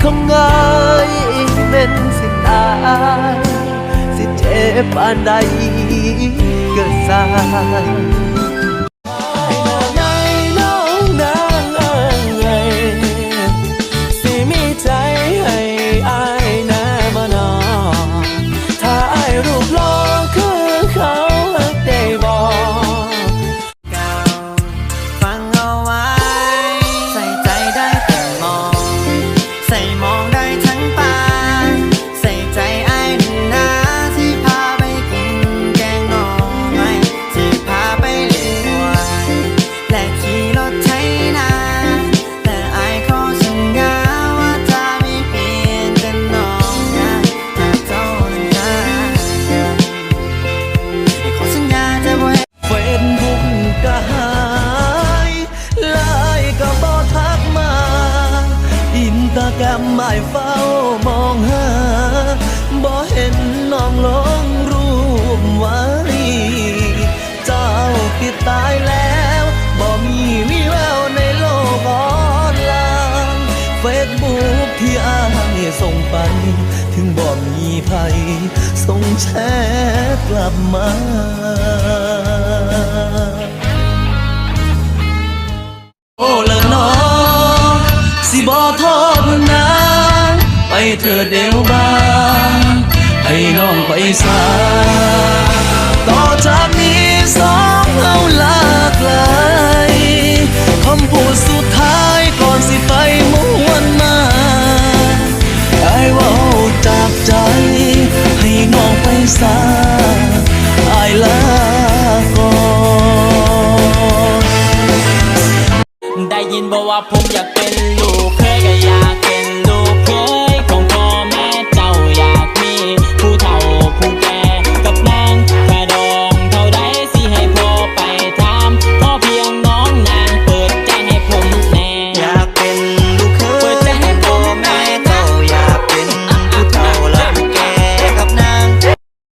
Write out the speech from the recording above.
không ngơi nên xin ai xin chế ban đây gần xa ตาแกรมไม่เฝ้ามองหาบ่เห็นน้องลงรูปไว้เจ้าปิดตายแล้วบ่มีวิแววในโลกออนไลน์เฟซบุ๊กที่อ้ายส่งไป ถึงบ่มีภัยส่งแชร์กลับมาโอ้ละน้องสิบอโทษนะ ไปเธอเดียวบ้างให้น้องไปสาต่อจากนี้สองเอาลากไกลคำพูดสุดท้ายก่อนสิไปมวนมาไอ้ว่าจากใจ ให้น้องไปสาไอ้ลาก่อนได้ยินบอกว่าผมอยากเป็นลูกเคยก็อยากเป็นลูกเพ่